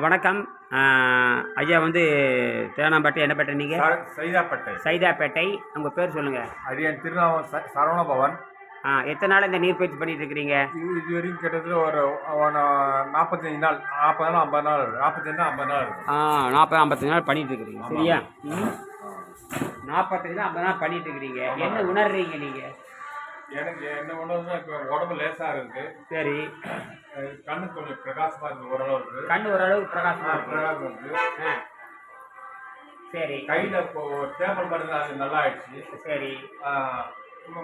வணக்கம். ஐயா வந்து தேனாம்பேட்டை என்ன பேட்டை நீங்கள் சைதாப்பேட்டை. சைதாப்பேட்டை. உங்கள் பேர் சொல்லுங்கள் அரியன் திருநாவம் ச- சரவணபவன். ஆ எத்தனை நாள் இந்த நீர் பயிற்சி பண்ணிட்டு இருக்கிறீங்க? இது வரைக்கும் கிட்டத்தட்ட ஒரு நாற்பத்தஞ்சு நாள் நாற்பது நாள் ஐம்பது நாள் நாற்பத்தஞ்சு நாள் ஐம்பது நாள் ஆ நாற்பது ஐம்பத்தஞ்சு நாள் பண்ணிட்டு இருக்கிறீங்க. சரியா? நாற்பத்தஞ்சு ஐம்பது நாள் பண்ணிட்டு இருக்கிறீங்க. என்ன உணர்றீங்க நீங்கள் எனக்கு என்ன ஒன்றுனா இப்போ உடம்பு லேசாக இருக்கு. சரி. கண்ணு கொஞ்சம் பிரகாசமாக இருக்கு ஓரளவுக்கு. கண் ஓரளவுக்கு பிரகாசமாக இருக்கு. பிரகாசம் இருக்கு. சரி. கையில் இப்போ டேபிள் மருந்து அது நல்லா ஆயிடுச்சு சரி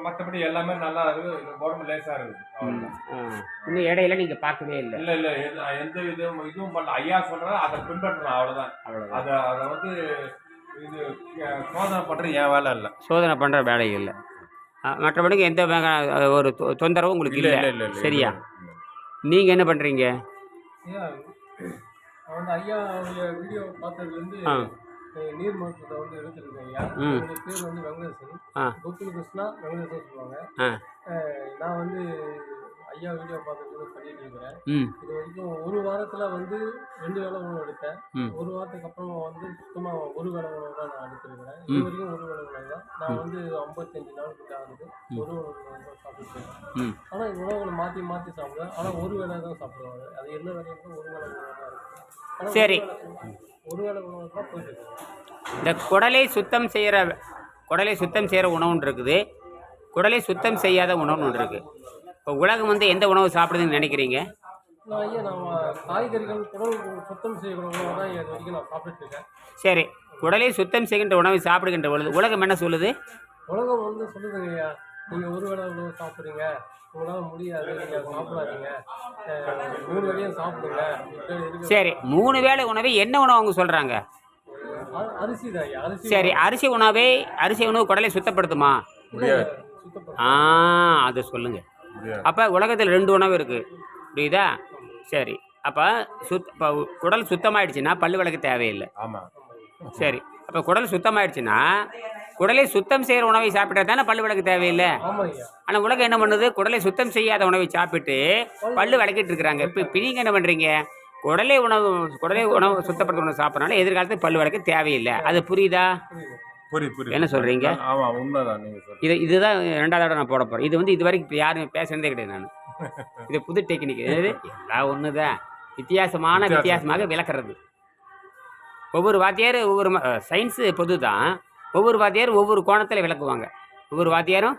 மற்றபடி எல்லாமே நல்லா இருக்கு உடம்பு லேசாக இருக்குது ம், ஆ. இன்னும் இடையில நீங்கள் பார்க்கவே இல்லை. இல்லை இல்லை எந்த இதுவும் இதுவும் பண்ணல. ஐயா சொல்கிறேன் அதை பின்பற்றலாம் அவ்வளோதான் அவ்வளோதான் அதை அதை வந்து இது சோதனை பண்ணுறது என் வேலை இல்லை. சோதனை பண்ணுற வேலை இல்லை. மற்றபடிக்கு எந்த ஒரு தொ- தொந்தரவும் உங்களுக்கு இல்லை இல்லை. இல்லை இல்லை சரியா? நீங்கள் என்ன பண்ணுறீங்க ஐயா அவன் ஐயா வீடியோ பார்த்ததுலேருந்து நீர் மருத்துவத்தை வந்து எடுத்துருக்கேன் ஐயா பேர் வந்து வெங்கடேசன். கோகுல் கிருஷ்ணா வெங்கடேசன் சொல்லுவாங்க. நான் வந்து ஐயா வீடியோ பார்த்ததுலேருந்து பண்ணிட்டு இருக்கிறேன். இது வரைக்கும் ஒரு வாரத்தில் வந்து ரெண்டு வேளை உணவு எடுத்தேன். ஒரு வாரத்துக்கு அப்புறம் வந்து சுத்தமாக ஒரு வேளை உணவு தான் நான் எடுத்துருக்கிறேன். இது வரைக்கும் ஒரு வேளை உணவு தான். நான் வந்து ஐம்பத்தஞ்சு நாள் கிட்ட ஆகுது ஒரு உணவு தான் சாப்பிட்டுருக்கேன் ஆனால் உணவுகளை மாற்றி மாற்றி சாப்பிடுவேன். ஆனால் ஒரு வேளை தான் சாப்பிடுவாங்க. அது என்ன வேலையும் ஒரு வேளை உணவு தான் இருக்கும். சரி. ஒரு வேளை உணவு தான் போயிட்டு இந்த குடலை சுத்தம் செய்கிற குடலை சுத்தம் செய்கிற உணவுன்னு இருக்குது. குடலை சுத்தம் செய்யாத உணவுன்னு ஒன்று இருக்குது இப்போ உலகம் வந்து எந்த உணவு சாப்பிடுதுன்னு நினைக்கிறீங்க? நான் ஐயா நான் காய்கறிகள் குடல் சுத்தம் செய்கிற உணவு தான் இது வரைக்கும் நான் சாப்பிட்டுட்டு இருக்கேன். சரி குடலை சுத்தம் செய்கின்ற உணவை சாப்பிடுகின்ற பொழுது உலகம் என்ன சொல்லுது? உலகம் வந்து சொல்லுதுங்க ஐயா நீங்கள் ஒரு வேளை உணவு சாப்பிட்றீங்க உங்களால் முடியாது நீங்கள் சாப்பிடாதீங்க. மூணு வேளையும் சாப்பிடுங்க. சரி மூணு வேளை உணவை என்ன உணவு அவங்க சொல்கிறாங்க அரிசி தான் ஐயா அரிசி சரி அரிசி உணவை அரிசி உணவு குடலை சுத்தப்படுத்துமா? ஆ அதை சொல்லுங்கள் அப்போ உலகத்தில் ரெண்டு உணவு இருக்குது புரியுதா? சரி. அப்போ சுத் இப்போ குடல் சுத்தமாயிடுச்சுன்னா பல்லு விளக்கு தேவையில்லை. ஆமாம் சரி. அப்போ குடல் சுத்தமாயிடுச்சுன்னா குடலை சுத்தம் செய்கிற உணவை சாப்பிட்டா தானே பல்லு விளக்கு தேவையில்லை? ஆனால் உலகம் என்ன பண்ணுது? குடலை சுத்தம் செய்யாத உணவை சாப்பிட்டு பல்லு விளக்கிட்டு இருக்கிறாங்க. இப்போ இப்போ நீங்கள் என்ன பண்ணுறீங்க குடலை உணவு குடலை உணவு சுத்தப்படுத்த உணவு சாப்பிட்றனால எதிர்காலத்தில் பல்லு விளக்கு தேவையில்லை. அது புரியுதா. புரியுது புரியுது. புரியுது என்ன சொல்றீங்க? ஆமாம் உண்மைதான் நீங்கள் சொல்லுங்கள் இது இதுதான் ரெண்டாவது தடவை நான் போட போகிறேன் இது வந்து இது வரைக்கும் இப்ப யாரும் பேசுனதே கிடையாது நான். இது புது டெக்னிக். இது எல்லாம் ஒன்று தான் வித்தியாசமான வித்தியாசம். வித்தியாசமாக விளக்குறது. ஒவ்வொரு வாத்தியார் ஒவ்வொரு சயின்ஸு பொது தான் ஒவ்வொரு வாத்தியார் ஒவ்வொரு கோணத்தில் விளக்குவாங்க. ஒவ்வொரு வாத்தியாரும்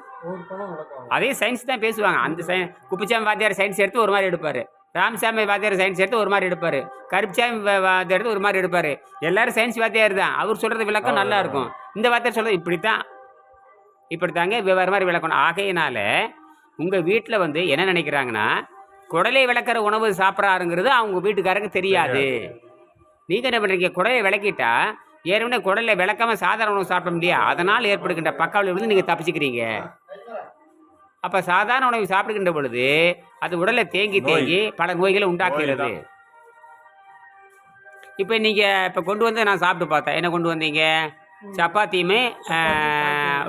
அதே சயின்ஸ் தான் பேசுவாங்க. அந்த சய குப்புச்சாமி வாத்தியார் சயின்ஸ் எடுத்து ஒரு மாதிரி எடுப்பார். ராமசாமி வாத்தியார் சயின்ஸ் எடுத்து ஒரு மாதிரி எடுப்பார். கருப்புசாமி வா- வாத்தியார் எடுத்து ஒரு மாதிரி எடுப்பார். எல்லாரும் சயின்ஸ் வாத்தியார் தான். அவர் சொல்கிறது விளக்கம் நல்லா இருக்கும். இந்த வாத்தியார் சொல்கிறது இப்படி தான் இப்படி தாங்க வெவ்வேறு மாதிரி விளக்கணும். ஆகையினால உங்கள் வீட்டில் வந்து என்ன நினைக்கிறாங்கன்னா குடலை விளக்குற உணவு சாப்பிட்றாருங்கிறது அவங்க வீட்டுக்காரங்க தெரியாது. நீங்கள் என்ன பண்ணுறீங்க குடலை விளக்கிட்டா ஏற்கனவே குடலை விளக்காம சாதாரண உணவு சாப்பிட முடியாது. அதனால் ஏற்படுகின்ற பக்காவலி வந்து நீங்கள் தப்பிச்சுக்கிறீங்க. அப்போ சாதாரண உணவு சாப்பிடுகின்ற பொழுது அது உடலை தேங்கி. தேங்கி பல நோய்களை உண்டாக்குகிறது. இப்போ நீங்கள் இப்போ கொண்டு வந்து நான் சாப்பிட்டு பார்த்தேன். என்ன கொண்டு வந்தீங்க? சப்பாத்தியுமே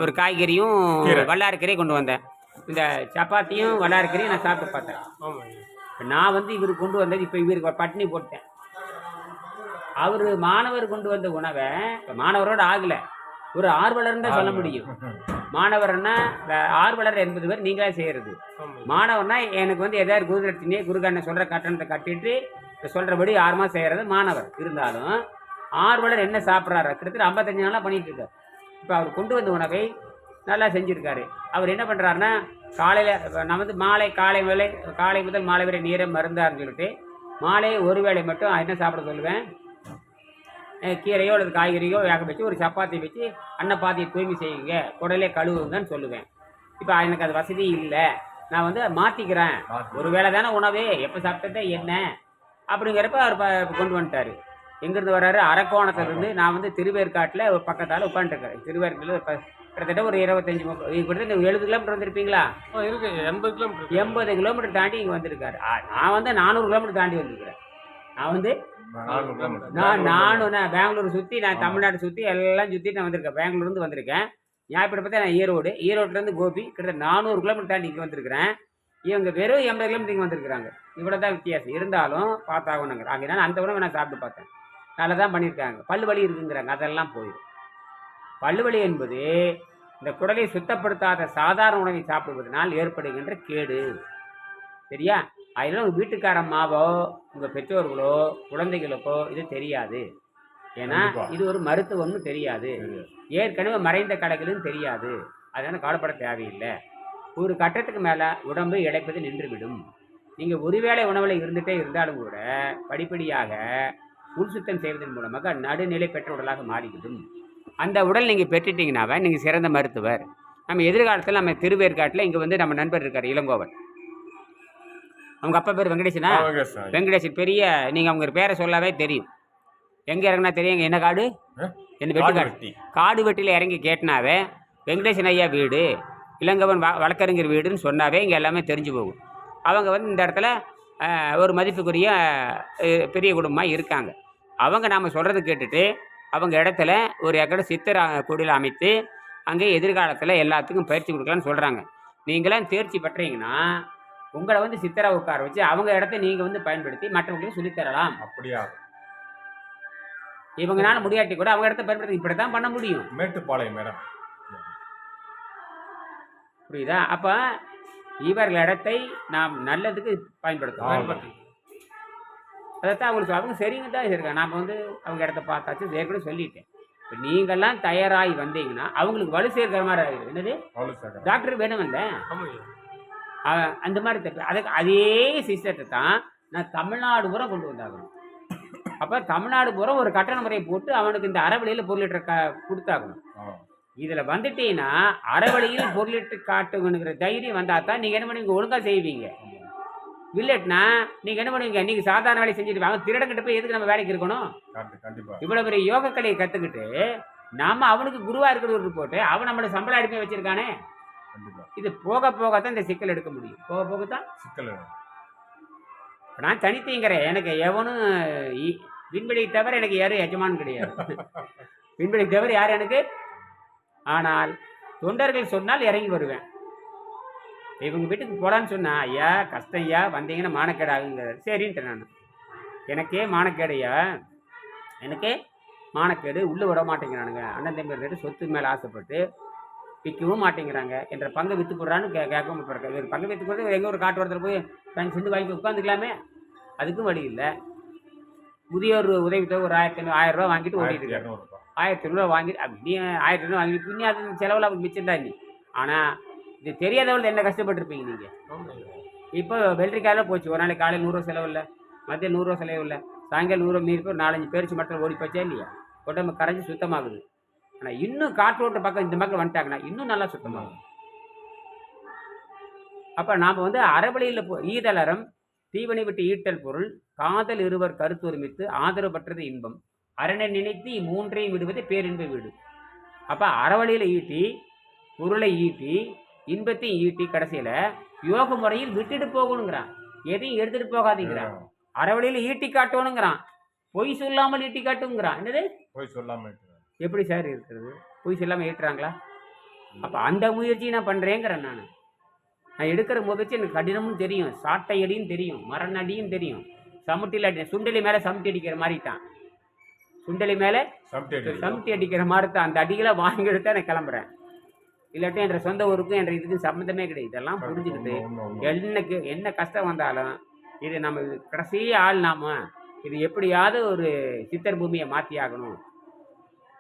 ஒரு காய்கறியும் கீரை. வல்லாரக்கீரையும் கொண்டு வந்தேன். இந்த சப்பாத்தியும் வல்லாரக்கீரையும் நான் சாப்பிட்டு பார்த்தேன். இப்போ நான் வந்து இவர் கொண்டு வந்தது இப்போ இவருக்கு பட்டினி போட்டேன். அவர் மாணவர் கொண்டு வந்த உணவை இப்போ மாணவரோட ஆகலை. ஒரு ஆர்வலர்னு தான் சொல்ல முடியும். மாணவர்னா ஆர்வலர் என்பது பேர் நீங்களே செய்கிறது மாணவர்னா எனக்கு வந்து எதாவது குருதட்சினியை குருகண்ணை சொல்கிற கட்டணத்தை கட்டிட்டு சொல்கிறபடி ஆர்வமாக செய்கிறது மாணவர். இருந்தாலும் ஆர்வலர் என்ன சாப்பிட்றாரு? கிட்டத்தட்ட ஐம்பத்தஞ்சு நாளாக பண்ணிட்டு இருக்காரு இப்போ அவர் கொண்டு வந்த உணவை நல்லா செஞ்சுருக்காரு. அவர் என்ன பண்ணுறாருன்னா காலையில் நான் வந்து மாலை காலை வேலை காலை முதல் மாலை வரை நீரை மருந்தாருன்னு சொல்லிட்டு மாலை ஒரு வேளை மட்டும் என்ன சாப்பிட சொல்லுவேன்? கீரையோ அல்லது காய்கறியோ வேக வச்சு ஒரு சப்பாத்தி வச்சு அன்னப்பாத்தியை தூய்மை செய்யுங்க. குடலே கழுவுங்கன்னு சொல்லுவேன். இப்போ எனக்கு அது வசதி இல்லை. நான் வந்து மாற்றிக்கிறேன் ஒரு வேளை தானே உணவே எப்போ சாப்பிட்டதே என்ன? அப்படிங்கிறப்ப அவர் கொண்டு வந்துட்டார். எங்கேருந்து வர்றாரு? அரக்கோணத்துலேருந்து. நான் வந்து திருவேற்காட்டில் ஒரு பக்கத்தால் உட்காந்துருக்கேன் திருவேற்காட்டில் ஒரு ப- கிட்டத்தட்ட ஒரு இருபத்தஞ்சி கிட்டத்தட்ட எழுபது கிலோமீட்டர் வந்திருப்பீங்களா? இருக்கு. எண்பது கிலோமீட்டர். எண்பது கிலோமீட்டர் தாண்டி இங்கே வந்திருக்காரு. நான் வந்து நானூறு கிலோமீட்டர் தாண்டி வந்திருக்கிறேன். நான் வந்து கிலோமீட்டர் நான் நானும் நான் பெங்களூர் சுற்றி நான் தமிழ்நாடு சுற்றி எல்லாம் சுற்றி நான் வந்திருக்கேன். பெங்களூர்லேருந்து வந்திருக்கேன். ஞாயிற்றுப்படி பார்த்தா நான் ஈரோடு. ஈரோட்லேருந்து கோபி கிட்டத்தட்ட நானூறு கிலோமீட்டர் தாண்டி இங்கே வந்திருக்கிறேன். இவங்க வெறும் எண்பது கிலோமீட்டருக்கு வந்திருக்கிறாங்க. இவ்வளோ தான் வித்தியாசம். இருந்தாலும் பார்த்தாகணுங்க. ஆகையினால அந்த உணவை நான் சாப்பிட்டு பார்த்தேன். நல்லா தான் பண்ணியிருக்காங்க. பல்லு வலி இருக்குங்கிறாங்க. அதெல்லாம் போயிடும். பல்லு வலி என்பது இந்த குடலை சுத்தப்படுத்தாத சாதாரண உணவை சாப்பிடுவதனால் ஏற்படுகின்ற கேடு. சரியா? அதெல்லாம் உங்கள் வீட்டுக்காரம்மாவோ உங்கள் பெற்றோர்களோ குழந்தைகளுக்கோ இது தெரியாது. ஏன்னா. இது ஒரு மருத்துவம்னு தெரியாது. ஏற்கனவே மறைந்த கடைகளும் தெரியாது. அதனால் கவலைப்பட தேவையில்லை. ஒரு கட்டத்துக்கு மேலே உடம்பு இழைப்பது நின்றுவிடும். நீங்கள் ஒருவேளை உணவில் இருந்துகிட்டே இருந்தாலும் கூட படிப்படியாக உள் சுத்தம் செய்வதன் மூலமாக நடுநிலை பெற்ற உடலாக மாறிவிடும். அந்த உடல் நீங்கள் பெற்றுட்டீங்கன்னாவே நீங்கள் சிறந்த மருத்துவர். நம்ம எதிர்காலத்தில் நம்ம திருவேற்காட்டில் இங்கே வந்து நம்ம நண்பர் இருக்கார் இளங்கோவன். அவங்க அப்பா பேர் வெங்கடேசனா வெங்கடேசன். பெரிய நீங்கள் அவங்க பேரை சொல்லாவே தெரியும். எங்கே இறங்கினா தெரியும்? என்ன காடு? என்ன வெட்டு காடு? காடு வெட்டி. காடு வெட்டியில் இறங்கி கேட்டினாவே வெங்கடேசன் ஐயா வீடு இளங்கவன் வ வழக்கறிஞர் வீடுன்னு சொன்னாவே இங்கே எல்லாமே தெரிஞ்சு போகும். அவங்க வந்து இந்த இடத்துல ஒரு மதிப்புக்குரிய பெரிய குடும்பமாக இருக்காங்க. அவங்க நாம் சொல்கிறத கேட்டுட்டு அவங்க இடத்துல ஒரு ஏக்கர் சித்தர் குடில் அமைத்து அங்கே எதிர்காலத்தில் எல்லாத்துக்கும் பயிற்சி கொடுக்கலான்னு சொல்கிறாங்க நீங்களாம் தேர்ச்சி பெற்றீங்கன்னா உங்களை வந்து சித்தரை உட்கார வச்சு அவங்க இடத்த நீங்கள் வந்து பயன்படுத்தி மற்றவங்களுக்கு சொல்லித் தரலாம். அப்படியா? இவங்கனால முடியாட்டி கூட அவங்க இடத்த பயன்படுத்தி இப்படி தான் பண்ண முடியும். மேட்டுப்பாளையம் மேடம். புரியுதா? அப்போ இவர்கள் இடத்தை நாம் நல்லதுக்கு பயன்படுத்தணும். பயன்படுத்தி. அதைத்தான் அவங்களுக்கு அவங்க சரிங்க தான் இருக்காங்க நாம் வந்து அவங்க இடத்த பார்த்தாச்சு ஏற்கனவே சொல்லிட்டேன். இப்போ நீங்கள்லாம் தயாராகி வந்தீங்கன்னா அவங்களுக்கு வலு சேர்க்கிற மாதிரி ஆகிடும் என்னது? டாக்டர் ஆமாங்க அவன் அந்த மாதிரி தப்பு அதுக்கு அதே சிஸ்டத்தை தான் நான் தமிழ்நாடு பூரா கொண்டு வந்தாகணும். அப்போ தமிழ்நாடு பூரா ஒரு கட்டண முறையை போட்டு அவனுக்கு இந்த அறவழியில் பொருளிட்ட க கொடுத்தாகணும். இதில் வந்துட்டீங்கன்னா அறவழியில் பொருளிட்டு காட்டுங்கிற தைரியம் வந்தால் தான் நீங்கள் என்ன பண்ணுவீங்க ஒழுங்காக செய்வீங்க. இல்லட்னா நீங்கள் என்ன பண்ணுவீங்க? நீங்கள் சாதாரண வேலையை செஞ்சுட்டு வாங்க. திருடங்கிட்ட போய் எதுக்கு நம்ம வேலைக்கு இருக்கணும்? இவ்வளோ பெரிய யோக கலையை கற்றுக்கிட்டு நாம அவனுக்கு குருவாக இருக்கிறவர் போட்டு அவன் நம்மளை சம்பளம் அடிப்பை வச்சிருக்கானே. இது போக போக தான் இந்த சிக்கல் எடுக்க முடியும். போக போக தான் சிக்கல் நான் தனித்தீங்கிறேன். எனக்கு எவனும் விண்வெளி தவிர எனக்கு யாரும் எஜமான் கிடையாது. விண்வெளி தவிர யார் எனக்கு? ஆனால் தொண்டர்கள் சொன்னால் இறங்கி வருவேன். இவங்க வீட்டுக்கு போகலான்னு சொன்னா ஐயா கஷ்டம் ஐயா வந்தீங்கன்னா மானக்கேடு ஆகுங்கிறார். சரின்ட்டு நான். எனக்கே மானக்கேடு ஐயா. எனக்கே மானக்கேடு. உள்ளே விட மாட்டேங்கிறானுங்க. அண்ணன் தம்பி சொத்து மேலே ஆசைப்பட்டு விற்கவும் மாட்டேங்கிறாங்க. என்ற பங்கை விற்று போடுறான்னு கே கேட்கவும் போகிறாங்க இவர் பங்கை விற்று போடுறது எங்கே ஒரு காட்டு வரத்தில் போய் தனி செண்டு வாங்கி உட்காந்துக்கலாமே அதுக்கும் வழி இல்லை. முதியோர் உதவித்தொகை ஒரு ஆயிரத்தி ஐநூறு ஆயிரம் ரூபா வாங்கிட்டு ஓடிட்டு இரநூறுபா ஆயிரத்தி ஐநூறுவா வாங்கிட்டு அப்படி நீ ஆயிரத்தி ஐநூறு வாங்கிட்டு நீ அது செலவில் மிச்சம் தான் நீ ஆனால் இது தெரியாதவள் என்ன கஷ்டப்பட்டிருப்பீங்க நீங்கள் இப்போ வெள்ளரிக்காயில் போச்சு. ஒரு நாளைக்கு காலையில் நூறுரூவா செலவு இல்லை. மதியம் நூறுரூவா செலவு இல்லை. சாயங்காலம் நூறுரூவா மீறி ஒரு நாலஞ்சு பேரிச்சு மட்டும் ஓடி போச்சா இல்லையா? உடம்பு கரைஞ்சி சுத்தமாகுது. ஆனால் இன்னும் காற்றோட்ட பக்கம் இந்த மக்கள் வந்துட்டாங்கன்னா இன்னும் நல்லா சுத்தமாகும் அப்போ நாம் வந்து அறவழியில் போ ஈதலறம் தீவனை விட்டு ஈட்டல் பொருள் காதல் இருவர் கருத்தொருமித்து ஆதரவற்றது இன்பம். அரணை நினைத்து இம்மூன்றையும் விடுவதே பேரின்ப வீடு. அப்போ அறவழியில் ஈட்டி பொருளை ஈட்டி இன்பத்தையும் ஈட்டி கடைசியில் யோக முறையில் விட்டுட்டு போகணுங்கிறான். எதையும் எடுத்துட்டு போகாதீங்கிறான். அறவழியில் ஈட்டி காட்டணுங்கிறான். பொய் சொல்லாமல் ஈட்டி காட்டுங்கிறான். என்னது? போய் சொல்லாம இருக்கிறார். எப்படி சார் இருக்கிறது? பொய் சொல்லாமல் ஈட்டுறாங்களா அப்போ அந்த முயற்சியை நான் பண்ணுறேங்கிறேன் நான். நான் எடுக்கிற முயற்சி எனக்கு கடினமும் தெரியும் சாட்டை அடியும் தெரியும் மரணடியும் தெரியும். சமுட்டியில் அடி சுண்டலி மேலே சமுட்டி அடிக்கிற மாதிரி தான் சுண்டலி மேலே. சமுட்டி அடிக்கிற மாதிரி தான் அந்த அடிகளை வாங்கி எடுத்தா நான் கிளம்புறேன். இல்லாட்டி என்ற சொந்த ஊருக்கும் என்ற இதுக்கும் சம்மந்தமே கிடையாது. இதெல்லாம் புரிஞ்சுக்கிட்டு. என்னக்கு என்ன கஷ்டம் வந்தாலும் இது நம்ம கடைசி ஆள் நாம இது எப்படியாவது ஒரு சித்தர் பூமியை மாற்றி ஆகணும்.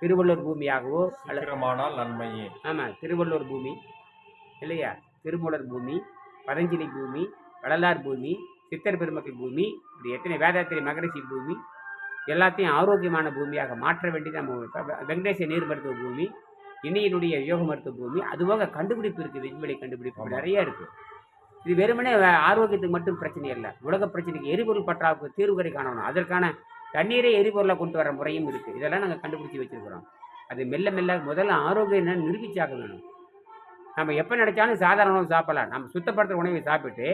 திருவள்ளூர் பூமியாகவோ சீக்கிரமானால் நன்மையே. ஆமாம் திருவள்ளூர் பூமி இல்லையா? திருமூலர் பூமி பதஞ்சலி பூமி வள்ளலார் பூமி சித்தர் பெருமக்கள் பூமி இப்படி எத்தனை வேதாத்திரி மகரிஷி பூமி எல்லாத்தையும் ஆரோக்கியமான பூமியாக மாற்ற வேண்டியது நம்ம வெங்கடேச நீர் மருத்துவ பூமி இணையினுடைய யோக மருத்துவ பூமி அதுபோக கண்டுபிடிப்பு இருக்குது விண்வெளி கண்டுபிடிப்பு. நிறைய இருக்குது இது வெறுமனே ஆரோக்கியத்துக்கு மட்டும் பிரச்சனை இல்லை. உலக பிரச்சனைக்கு எரிபொருள் பற்றாக்குறை தீர்வுகளை காணணும். அதற்கான தண்ணீரை எரிபொருளை கொண்டு வர முறையும் இருக்குது இதெல்லாம் நாங்கள் கண்டுபிடிச்சி வச்சிருக்கிறோம். அது மெல்ல மெல்ல முதல்ல ஆரோக்கியம் என்னன்னு நிரூபிச்சாக்க வேணும். நம்ம எப்போ நினைச்சாலும் சாதாரண உணவு சாப்பிடலாம். நம்ம சுத்தப்படுத்துகிற உணவை சாப்பிட்டு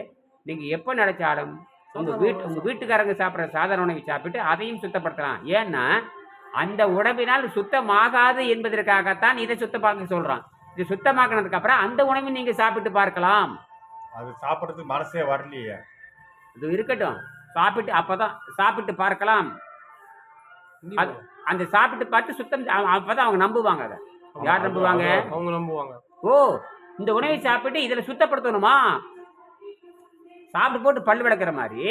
நீங்கள் எப்போ நினைச்சாலும் உங்கள் வீட்டு உங்கள் வீட்டுக்காரங்க சாப்பிட்ற சாதாரண உணவை சாப்பிட்டு அதையும் சுத்தப்படுத்தலாம். ஏன்னா அந்த உணவினால் சுத்தமாகாது என்பதற்காகத்தான் இதை சுத்தமாக்க சொல்கிறான் இது சுத்தமாக்கினதுக்கு அப்புறம் அந்த உணவை நீங்கள் சாப்பிட்டு பார்க்கலாம். அது சாப்பிட்றதுக்கு மனசே வரலையே. இது இருக்கட்டும். சாப்பிட்டு அப்பதான் சாப்பிட்டு பார்க்கலாம். அது அந்த சாப்பிட்டு பார்த்து சுத்தம் அப்பதான் அவங்க நம்புவாங்க அதை. யார் நம்புவாங்க? அவங்க நம்புவாங்க. ஓ இந்த உணவை சாப்பிட்டு இதுல சுத்தப்படுத்தணுமா? சாப்பிட்டு போட்டு பல் விளக்குற மாதிரி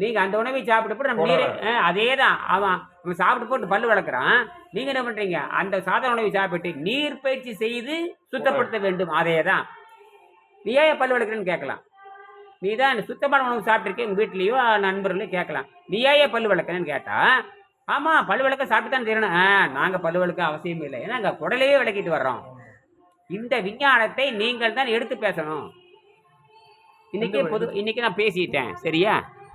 நீங்க அந்த உணவை சாப்பிட்டு போட்டு நம்ம நீர் அதே தான் அவன் அவன் சாப்பிட்டு போட்டு பல் விளக்குறான். நீங்க என்ன பண்றீங்க? அந்த சாதாரண உணவை சாப்பிட்டு நீர் பயிற்சி செய்து சுத்தப்படுத்த வேண்டும். அதே தான் நீ ஏன் பல் விளக்குறேன்னு கேட்கலாம். நீ தான் சுத்தமான உணவு சாப்பிட்டுருக்கே உங்கள் வீட்லேயோ நண்பர்களோ கேட்கலாம். நீ ஏன் பல் விளக்குறேன்னு கேட்டா ஆமாம் பல் விளக்க சாப்பிட்டு தான் தெரியணும் ஆ நாங்கள் பல் விளக்க அவசியம் இல்லை. ஏன்னா அங்கே குடலையே விளக்கிட்டு வர்றோம். இந்த விஞ்ஞானத்தை நீங்கள் தான் எடுத்து பேசணும். இன்னைக்கு பொது இன்னைக்கு நான் பேசிட்டேன். சரியா?